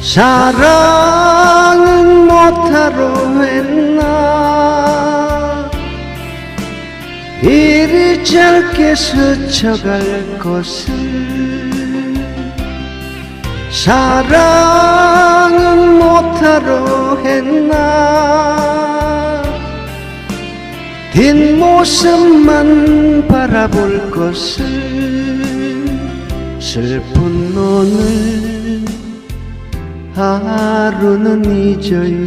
사랑은 못하러 했나? 이리 짧게 스쳐갈 것을. 사랑은 못하러 했나? 뒷모습만 바라볼 것을 슬픈 오늘 하루는 잊어요.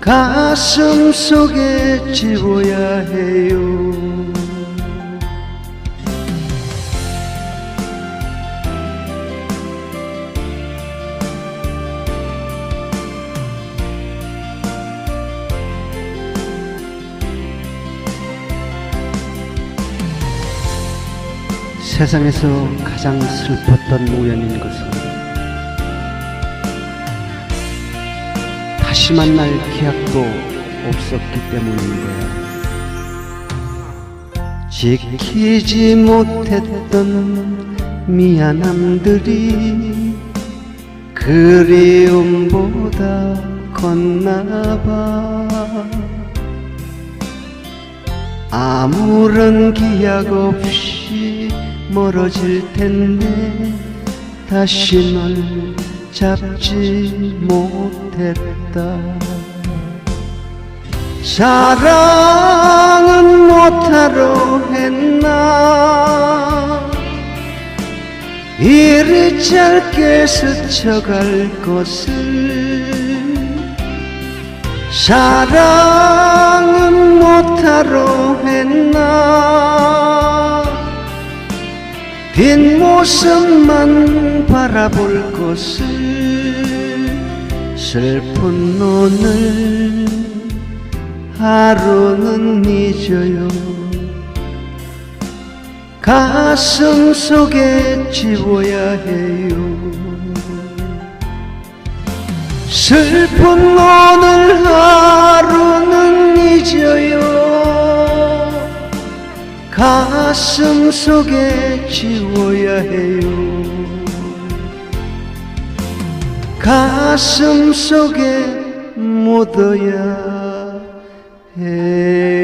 가슴 속에 지워야 해요. 세상에서 가장 슬펐던 우연인 것은 다시 만날 기약도 없었기 때문인 거야. 지키지 못했던 미안함들이 그리움보다 컸나봐. 아무런 기약 없이 멀어질 텐데 다시 널 잡지 못했다. 사랑은 못하러 했나? 이리 짧게 스쳐갈 것을. 사랑은 못하러 했나 뒷모습만 바라볼 것을 슬픈 오늘 하루는 잊어요. 가슴 속에 지워야 해요. 슬픈 오늘 하루는 잊어요 가슴 속에 지워야 해요. 가슴 속에 묻어야 해요